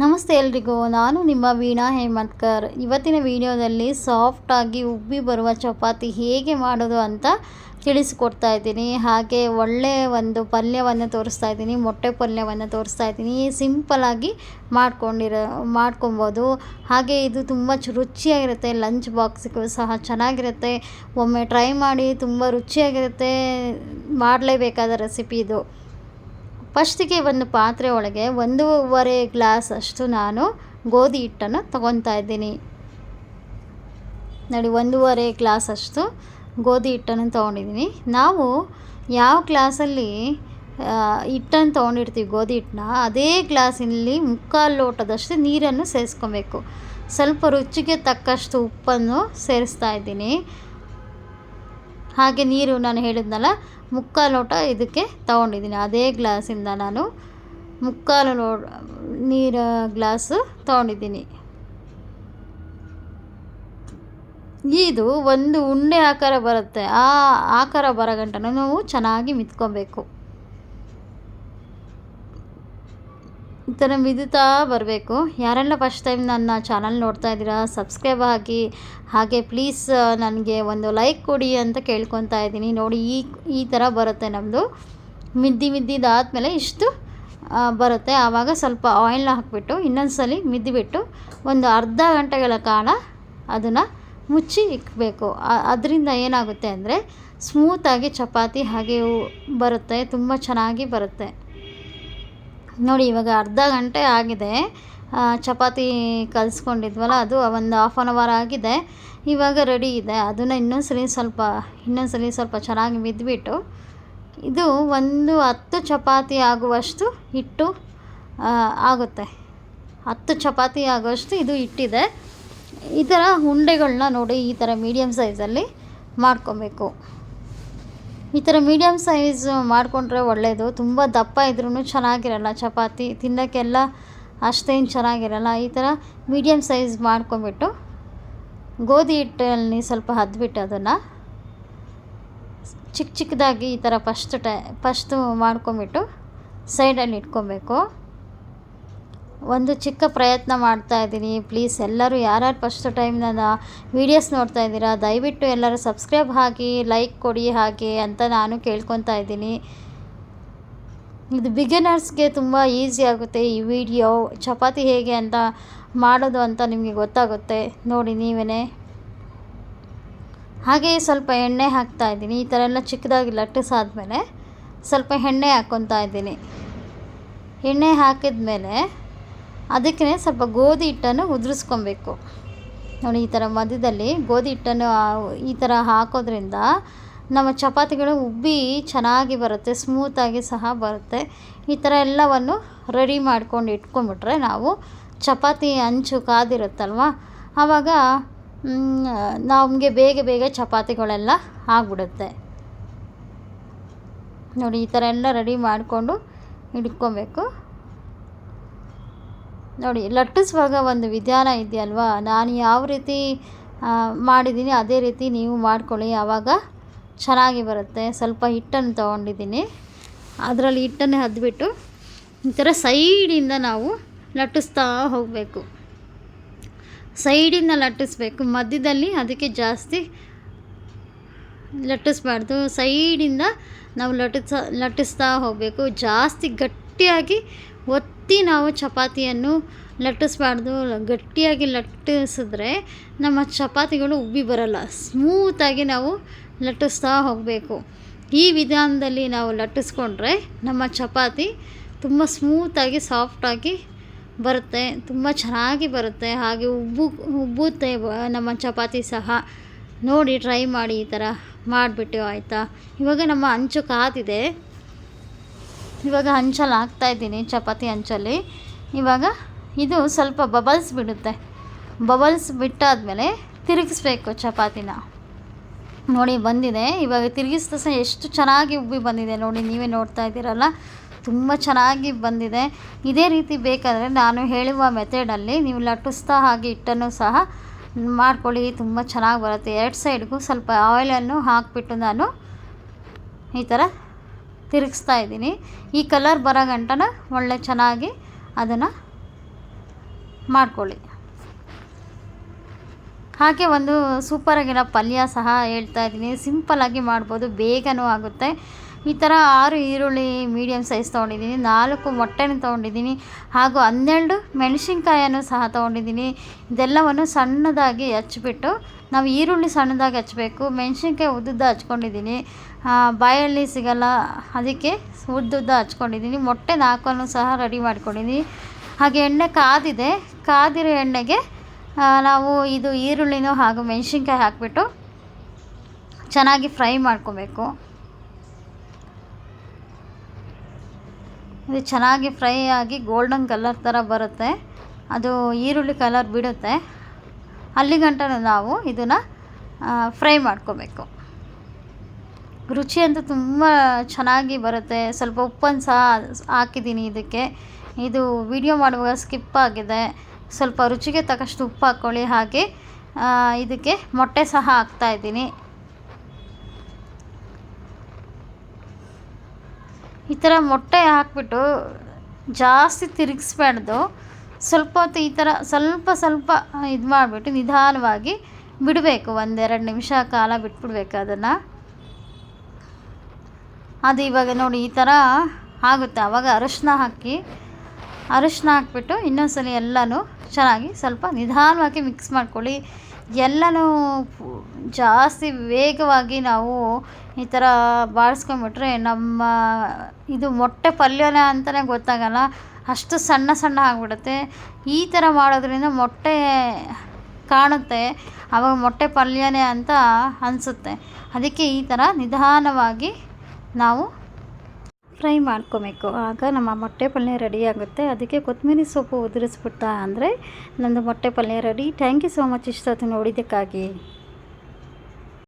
ನಮಸ್ತೆ ಎಲ್ರಿಗೂ, ನಾನು ನಿಮ್ಮ ವೀಣಾ ಹೇಮಂತ್ಕರ್. ಇವತ್ತಿನ ವಿಡಿಯೋದಲ್ಲಿ ಸಾಫ್ಟಾಗಿ ಉಬ್ಬಿ ಬರುವ ಚಪಾತಿ ಹೇಗೆ ಮಾಡೋದು ಅಂತ ತಿಳಿಸಿಕೊಡ್ತಾ ಇದ್ದೀನಿ. ಹಾಗೆ ಒಳ್ಳೆಯ ಒಂದು ಪಲ್ಯವನ್ನು ತೋರಿಸ್ತಾ ಇದ್ದೀನಿ, ಮೊಟ್ಟೆ ಪಲ್ಯವನ್ನು ತೋರಿಸ್ತಾ ಇದ್ದೀನಿ. ಸಿಂಪಲಾಗಿ ಮಾಡ್ಕೊಂಡಿರೋ, ಮಾಡ್ಕೊಬೋದು. ಹಾಗೆ ಇದು ತುಂಬ ರುಚಿಯಾಗಿರುತ್ತೆ, ಲಂಚ್ ಬಾಕ್ಸಿಗೂ ಸಹ ಚೆನ್ನಾಗಿರುತ್ತೆ. ಒಮ್ಮೆ ಟ್ರೈ ಮಾಡಿ ತುಂಬ ರುಚಿಯಾಗಿರುತ್ತೆ, ಮಾಡಲೇಬೇಕಾದ ರೆಸಿಪಿ ಇದು. ಫಸ್ಟಿಗೆ ಒಂದು ಪಾತ್ರೆ ಒಳಗೆ ಒಂದೂವರೆ ಗ್ಲಾಸ್ ಅಷ್ಟು ನಾನು ಗೋಧಿ ಹಿಟ್ಟನ್ನು ತಗೊತಾ ಇದ್ದೀನಿ. ನೋಡಿ, ಒಂದೂವರೆ ಗ್ಲಾಸ್ ಅಷ್ಟು ಗೋಧಿ ಹಿಟ್ಟನ್ನು ತೊಗೊಂಡಿದ್ದೀನಿ. ನಾವು ಯಾವ ಗ್ಲಾಸಲ್ಲಿ ಹಿಟ್ಟನ್ನು ತೊಗೊಂಡಿರ್ತೀವಿ ಗೋಧಿ ಹಿಟ್ಟನ್ನ, ಅದೇ ಗ್ಲಾಸಿನಲ್ಲಿ ಮುಕ್ಕಾಲು ಲೋಟದಷ್ಟು ನೀರನ್ನು ಸೇರಿಸ್ಕೊಬೇಕು. ಸ್ವಲ್ಪ ರುಚಿಗೆ ತಕ್ಕಷ್ಟು ಉಪ್ಪನ್ನು ಸೇರಿಸ್ತಾ ಇದ್ದೀನಿ. ಹಾಗೆ ನೀರು ನಾನು ಹೇಳಿದ್ನಲ್ಲ, ಮುಕ್ಕಾಲು ಲೋಟ ಇದಕ್ಕೆ ತಗೊಂಡಿದ್ದೀನಿ. ಅದೇ ಗ್ಲಾಸಿಂದ ನಾನು ಮುಕ್ಕಾಲು ಲೋ, ನೀರು ಗ್ಲಾಸು ತಗೊಂಡಿದ್ದೀನಿ. ಇದು ಒಂದು ಉಂಡೆ ಆಕಾರ ಬರುತ್ತೆ. ಆ ಆಕಾರ ಬರೋ ನಾವು ಚೆನ್ನಾಗಿ ಮಿತ್ಕೊಬೇಕು. ಈ ಥರ ಬರಬೇಕು. ಯಾರೆಲ್ಲ ಫಸ್ಟ್ ಟೈಮ್ ನನ್ನ ಚಾನಲ್ ನೋಡ್ತಾ ಇದ್ದೀರಾ ಸಬ್ಸ್ಕ್ರೈಬ್ ಆಗಿ, ಹಾಗೆ ಪ್ಲೀಸ್ ನನಗೆ ಒಂದು ಲೈಕ್ ಕೊಡಿ ಅಂತ ಕೇಳ್ಕೊತಾ ಇದ್ದೀನಿ. ನೋಡಿ, ಈ ಈ ಥರ ಬರುತ್ತೆ ನಮ್ಮದು ಮಿದ್ದಿ ಮಿದ್ದಿದಾದಮೇಲೆ ಇಷ್ಟು ಬರುತ್ತೆ. ಆವಾಗ ಸ್ವಲ್ಪ ಆಯಿಲ್ನ ಹಾಕಿಬಿಟ್ಟು ಇನ್ನೊಂದು ಸಲ ಮಿದ್ದಿಬಿಟ್ಟು ಒಂದು ಅರ್ಧ ಗಂಟೆಗಳ ಕಾಲ ಅದನ್ನು ಮುಚ್ಚಿ ಇಕ್ಕಬೇಕು ಅದರಿಂದ ಏನಾಗುತ್ತೆ ಅಂದರೆ ಸ್ಮೂತಾಗಿ ಚಪಾತಿ ಹಾಗೆ ಬರುತ್ತೆ. ತುಂಬ ಚೆನ್ನಾಗಿ ಬರುತ್ತೆ. ನೋಡಿ, ಇವಾಗ ಅರ್ಧ ಗಂಟೆ ಆಗಿದೆ. ಚಪಾತಿ ಕಲಿಸ್ಕೊಂಡಿದ್ವಲ್ಲ, ಅದು ಒಂದು ಹಾಫ್ ಆನ್ ಅವರ್ ಆಗಿದೆ. ಇವಾಗ ರೆಡಿ ಇದೆ. ಅದನ್ನು ಇನ್ನೊಂದ್ಸಲಿ ಸ್ವಲ್ಪ ಇನ್ನೊಂದ್ಸಲಿ ಸ್ವಲ್ಪ ಚೆನ್ನಾಗಿ ಬಿದ್ದುಬಿಟ್ಟು ಇದು ಒಂದು ಹತ್ತು ಚಪಾತಿ ಆಗುವಷ್ಟು ಹಿಟ್ಟು ಆಗುತ್ತೆ. ಹತ್ತು ಚಪಾತಿ ಆಗುವಷ್ಟು ಇದು ಹಿಟ್ಟಿದೆ. ಈ ಥರ ಉಂಡೆಗಳನ್ನ ನೋಡಿ, ಈ ಥರ ಮೀಡಿಯಮ್ ಸೈಜಲ್ಲಿ ಮಾಡ್ಕೊಬೇಕು. ಈ ಥರ ಮೀಡಿಯಮ್ ಸೈಜ್ ಮಾಡಿಕೊಂಡ್ರೆ ಒಳ್ಳೆಯದು ತುಂಬ ದಪ್ಪ ಇದ್ರೂ ಚೆನ್ನಾಗಿರಲ್ಲ ಚಪಾತಿ, ತಿನ್ನೋಕ್ಕೆಲ್ಲ ಅಷ್ಟೇನು ಚೆನ್ನಾಗಿರಲ್ಲ. ಈ ಥರ ಮೀಡಿಯಮ್ ಸೈಜ್ ಮಾಡ್ಕೊಂಬಿಟ್ಟು ಗೋಧಿ ಹಿಟ್ಟಲ್ಲಿ ಸ್ವಲ್ಪ ಹದ್ಬಿಟ್ಟು ಅದನ್ನು ಚಿಕ್ಕ ಚಿಕ್ಕದಾಗಿ ಈ ಥರ ಫಸ್ಟ್ ಟೈ ಫಸ್ಟು ಮಾಡ್ಕೊಂಬಿಟ್ಟು ಸೈಡಲ್ಲಿ ಇಟ್ಕೊಬೇಕು. ಒಂದು ಚಿಕ್ಕ ಪ್ರಯತ್ನ ಮಾಡ್ತಾ ಇದ್ದೀನಿ. ಪ್ಲೀಸ್ ಎಲ್ಲರೂ ಯಾರ್ಯಾರು ಫಸ್ಟ್ ಟೈಮ್ ನನ್ನ ವೀಡಿಯೋಸ್ ನೋಡ್ತಾ ಇದ್ದೀರಾ, ದಯವಿಟ್ಟು ಎಲ್ಲರೂ ಸಬ್ಸ್ಕ್ರೈಬ್ ಹಾಕಿ, ಲೈಕ್ ಕೊಡಿ ಹಾಗೆ ಅಂತ ನಾನು ಕೇಳ್ಕೊತಾ ಇದ್ದೀನಿ. ಇದು ಬಿಗಿನರ್ಸ್ಗೆ ತುಂಬ ಈಸಿ ಆಗುತ್ತೆ ಈ ವಿಡಿಯೋ. ಚಪಾತಿ ಹೇಗೆ ಅಂತ ಮಾಡೋದು ಅಂತ ನಿಮಗೆ ಗೊತ್ತಾಗುತ್ತೆ. ನೋಡಿ ನೀವೇ ಹಾಗೆ ಸ್ವಲ್ಪ ಎಣ್ಣೆ ಹಾಕ್ತಾ ಇದ್ದೀನಿ. ಈ ಥರ ಎಲ್ಲ ಚಿಕ್ಕದಾಗಿ ಲಟ್ಟಿಸಾದ್ಮೇಲೆ ಸ್ವಲ್ಪ ಎಣ್ಣೆ ಹಾಕ್ಕೊತಾ ಇದ್ದೀನಿ. ಎಣ್ಣೆ ಹಾಕಿದ ಮೇಲೆ ಅದಕ್ಕೆ ಸ್ವಲ್ಪ ಗೋಧಿ ಹಿಟ್ಟನ್ನು ಉದುರಿಸ್ಕೊಬೇಕು. ನೋಡಿ, ಈ ಥರ ಮಧ್ಯದಲ್ಲಿ ಗೋಧಿ ಹಿಟ್ಟನ್ನು ಈ ಥರ ಹಾಕೋದ್ರಿಂದ ನಮ್ಮ ಚಪಾತಿಗಳು ಉಬ್ಬಿ ಚೆನ್ನಾಗಿ ಬರುತ್ತೆ ಸ್ಮೂತಾಗಿ ಸಹ ಬರುತ್ತೆ. ಈ ಥರ ಎಲ್ಲವನ್ನು ರೆಡಿ ಮಾಡ್ಕೊಂಡು ಇಟ್ಕೊಂಡ್ಬಿಟ್ರೆ ನಾವು ಚಪಾತಿ ಅಂಚು ಕಾದಿರುತ್ತಲ್ವ? ಆವಾಗ ನಮಗೆ ಬೇಗ ಬೇಗ ಚಪಾತಿಗಳೆಲ್ಲ ಆಗ್ಬಿಡುತ್ತೆ. ನೋಡಿ, ಈ ಥರ ಎಲ್ಲ ರೆಡಿ ಮಾಡಿಕೊಂಡು ಇಟ್ಕೊಬೇಕು. ನೋಡಿ, ಲಟ್ಟಿಸುವಾಗ ಒಂದು ವಿಧಾನ ಇದೆಯಲ್ವಾ? ನಾನು ಯಾವ ರೀತಿ ಮಾಡಿದ್ದೀನಿ, ಅದೇ ರೀತಿ ನೀವು ಮಾಡ್ಕೊಳ್ಳಿ. ಆವಾಗ ಚೆನ್ನಾಗಿ ಬರುತ್ತೆ. ಸ್ವಲ್ಪ ಹಿಟ್ಟನ್ನು ತೊಗೊಂಡಿದ್ದೀನಿ. ಅದರಲ್ಲಿ ಹಿಟ್ಟನ್ನೇ ಹದ್ಬಿಟ್ಟು ಈ ಥರ ಸೈಡಿಂದ ನಾವು ಲಟ್ಟಿಸ್ತಾ ಹೋಗಬೇಕು. ಸೈಡಿಂದ ಲಟ್ಟಿಸ್ಬೇಕು. ಮಧ್ಯದಲ್ಲಿ ಅದಕ್ಕೆ ಜಾಸ್ತಿ ಲಟ್ಟಿಸ್ಬಾರ್ದು. ಸೈಡಿಂದ ನಾವು ಲಟ್ಟಿಸ, ಲಟ್ಟಿಸ್ತಾ ಹೋಗಬೇಕು. ಜಾಸ್ತಿ ಗಟ್ಟಿಯಾಗಿ ಒತ್ತಿ ನಾವು ಚಪಾತಿಯನ್ನು ಲಟ್ಟಿಸ್ಬಾರ್ದು. ಗಟ್ಟಿಯಾಗಿ ಲಟ್ಟಿಸಿದ್ರೆ ನಮ್ಮ ಚಪಾತಿಗಳು ಉಬ್ಬಿ ಬರಲ್ಲ. ಸ್ಮೂತಾಗಿ ನಾವು ಲಟ್ಟಿಸ್ತಾ ಹೋಗಬೇಕು. ಈ ವಿಧಾನದಲ್ಲಿ ನಾವು ಲಟ್ಟಿಸ್ಕೊಂಡ್ರೆ ನಮ್ಮ ಚಪಾತಿ ತುಂಬ ಸ್ಮೂತಾಗಿ ಸಾಫ್ಟಾಗಿ ಬರುತ್ತೆ. ತುಂಬ ಚೆನ್ನಾಗಿ ಬರುತ್ತೆ. ಹಾಗೆ ಉಬ್ಬು, ಉಬ್ಬುತ್ತೆ ನಮ್ಮ ಚಪಾತಿ ಸಹ. ನೋಡಿ, ಟ್ರೈ ಮಾಡಿ ಈ ಥರ ಮಾಡಿಬಿಟ್ಟು ಆಯಿತಾ? ಇವಾಗ ನಮ್ಮ ಅಂಚು ಕಾದಿದೆ. ಇವಾಗ ಹಂಚಲ್ಲಿ ಹಾಕ್ತಾಯಿದ್ದೀನಿ ಚಪಾತಿ ಹಂಚಲ್ಲಿ. ಇವಾಗ ಇದು ಸ್ವಲ್ಪ ಬಬಲ್ಸ್ ಬಿಡುತ್ತೆ. ಬಬಲ್ಸ್ ಬಿಟ್ಟಾದಮೇಲೆ ತಿರುಗಿಸ್ಬೇಕು ಚಪಾತಿನ. ನೋಡಿ ಬಂದಿದೆ. ಇವಾಗ ತಿರುಗಿಸಿದ ಸಹ ಎಷ್ಟು ಚೆನ್ನಾಗಿ ಉಬ್ಬಿ ಬಂದಿದೆ ನೋಡಿ, ನೀವೇ ನೋಡ್ತಾ ಇದ್ದೀರಲ್ಲ? ತುಂಬ ಚೆನ್ನಾಗಿ ಬಂದಿದೆ. ಇದೇ ರೀತಿ ಬೇಕಾದರೆ ನಾನು ಹೇಳುವ ಮೆಥಡಲ್ಲಿ ನೀವು ಲಟ್ಟಿಸ್ತಾ ಹಾಗೆ ಹಿಟ್ಟನ್ನು ಸಹ ಮಾಡ್ಕೊಳ್ಳಿ. ತುಂಬ ಚೆನ್ನಾಗಿ ಬರುತ್ತೆ. ಎರಡು ಸೈಡ್ಗೂ ಸ್ವಲ್ಪ ಆಯಿಲನ್ನು ಹಾಕಿಬಿಟ್ಟು ನಾನು ಈ ಥರ ತಿರುಗಿಸ್ತಾ ಇದ್ದೀನಿ. ಈ ಕಲರ್ ಬರೋ ಗಂಟನ ಒಳ್ಳೆ ಚೆನ್ನಾಗಿ ಅದನ್ನು ಮಾಡ್ಕೊಳ್ಳಿ. ಹಾಗೆ ಒಂದು ಸೂಪರಾಗಿರೋ ಪಲ್ಯ ಸಹ ಹೇಳ್ತಾ ಇದ್ದೀನಿ. ಸಿಂಪಲ್ಲಾಗಿ ಮಾಡ್ಬೋದು, ಬೇಗನೂ ಆಗುತ್ತೆ. ಈ ಥರ ಆರು ಈರುಳ್ಳಿ ಮೀಡಿಯಮ್ ಸೈಜ್ ತೊಗೊಂಡಿದ್ದೀನಿ, ನಾಲ್ಕು ಮೊಟ್ಟೆನ ತೊಗೊಂಡಿದ್ದೀನಿ, ಹಾಗೂ ಹನ್ನೆರಡು ಮೆಣಸಿನ್ಕಾಯನ್ನು ಸಹ ತೊಗೊಂಡಿದ್ದೀನಿ. ಇದೆಲ್ಲವನ್ನು ಸಣ್ಣದಾಗಿ ಹಚ್ಬಿಟ್ಟು ನಾವು ಈರುಳ್ಳಿ ಸಣ್ಣದಾಗಿ ಹಚ್ಚಬೇಕು ಮೆಣಸಿನ್ಕಾಯಿ ಉದ್ದುದ್ದ ಹಚ್ಕೊಂಡಿದ್ದೀನಿ. ಬಾಯಲ್ಲಿ ಸಿಗಲ್ಲ, ಅದಕ್ಕೆ ಉದ್ದುದ್ದ ಹಚ್ಕೊಂಡಿದ್ದೀನಿ. ಮೊಟ್ಟೆ ನಾಲ್ಕನ್ನು ಸಹ ರೆಡಿ ಮಾಡ್ಕೊಂಡಿದ್ದೀನಿ. ಹಾಗೆ ಎಣ್ಣೆ ಕಾದಿದೆ, ಕಾದಿರೋ ಎಣ್ಣೆಗೆ ನಾವು ಇದು ಈರುಳ್ಳಿನೂ ಹಾಗೂ ಮೆಣಸಿನ್ಕಾಯಿ ಹಾಕಿಬಿಟ್ಟು ಚೆನ್ನಾಗಿ ಫ್ರೈ ಮಾಡ್ಕೋಬೇಕು. ಇದು ಚೆನ್ನಾಗಿ ಫ್ರೈ ಆಗಿ ಗೋಲ್ಡನ್ ಕಲರ್ ಥರ ಬರುತ್ತೆ. ಅದು ಈರುಳ್ಳಿ ಕಲರ್ ಬಿಡುತ್ತೆ. ಅಲ್ಲಿ ಗಂಟ ನಾವು ಇದನ್ನು ಫ್ರೈ ಮಾಡ್ಕೋಬೇಕು. ರುಚಿ ಅಂತೂ ತುಂಬ ಚೆನ್ನಾಗಿ ಬರುತ್ತೆ. ಸ್ವಲ್ಪ ಉಪ್ಪನ್ನು ಸಹ ಹಾಕಿದ್ದೀನಿ ಇದಕ್ಕೆ. ಇದು ವಿಡಿಯೋ ಮಾಡುವಾಗ ಸ್ಕಿಪ್ ಆಗಿದೆ. ಸ್ವಲ್ಪ ರುಚಿಗೆ ತಕ್ಕಷ್ಟು ಉಪ್ಪು ಹಾಕ್ಕೊಳ್ಳಿ. ಹಾಗೆ ಇದಕ್ಕೆ ಮೊಟ್ಟೆ ಸಹ ಹಾಕ್ತಾಯಿದ್ದೀನಿ ಈ ಥರ ಮೊಟ್ಟೆ ಹಾಕ್ಬಿಟ್ಟು ಜಾಸ್ತಿ ತಿರುಗಿಸ್ಬಾರ್ದು. ಸ್ವಲ್ಪ ಹೊತ್ತು ಈ ಥರ ಸ್ವಲ್ಪ ಸ್ವಲ್ಪ ಇದು ಮಾಡಿಬಿಟ್ಟು ನಿಧಾನವಾಗಿ ಬಿಡಬೇಕು. ಒಂದೆರಡು ನಿಮಿಷ ಕಾಲ ಬಿಟ್ಬಿಡ್ಬೇಕು ಅದನ್ನು. ಅದು ಇವಾಗ ನೋಡಿ ಈ ಥರ ಆಗುತ್ತೆ. ಆವಾಗ ಅರಶಿನ ಹಾಕಿ, ಅರಶಿನ ಹಾಕ್ಬಿಟ್ಟು ಇನ್ನೊಂದ್ಸಲ ಎಲ್ಲನೂ ಚೆನ್ನಾಗಿ ಸ್ವಲ್ಪ ನಿಧಾನವಾಗಿ ಮಿಕ್ಸ್ ಮಾಡ್ಕೊಳ್ಳಿ. ಎಲ್ಲನೂ ಜಾಸ್ತಿ ವೇಗವಾಗಿ ನಾವು ಈ ಥರ ಬಾಡಿಸ್ಕೊಂಬಿಟ್ರೆ ನಮ್ಮ ಇದು ಮೊಟ್ಟೆ ಪಲ್ಯನೇ ಅಂತಲೇ ಗೊತ್ತಾಗಲ್ಲ. ಅಷ್ಟು ಸಣ್ಣ ಸಣ್ಣ ಆಗಿಬಿಡುತ್ತೆ. ಈ ಥರ ಮಾಡೋದ್ರಿಂದ ಮೊಟ್ಟೆ ಕಾಣುತ್ತೆ. ಆವಾಗ ಮೊಟ್ಟೆ ಪಲ್ಯನೇ ಅಂತ ಅನಿಸುತ್ತೆ. ಅದಕ್ಕೆ ಈ ಥರ ನಿಧಾನವಾಗಿ ನಾವು ಫ್ರೈ ಮಾಡ್ಕೊಬೇಕು. ಆಗ ನಮ್ಮ ಮೊಟ್ಟೆ ಪಲ್ಯ ರೆಡಿ ಆಗುತ್ತೆ. ಅದಕ್ಕೆ ಕೊತ್ತಂಬರಿ ಸೊಪ್ಪು ಉದುರಿಸ್ಬಿಡ್ತಾ ಅಂದರೆ ನಂದು ಮೊಟ್ಟೆ ಪಲ್ಯ ready. Thank you so much ಇಷ್ಟೊತ್ತು ನೋಡಿದ್ದಕ್ಕಾಗಿ.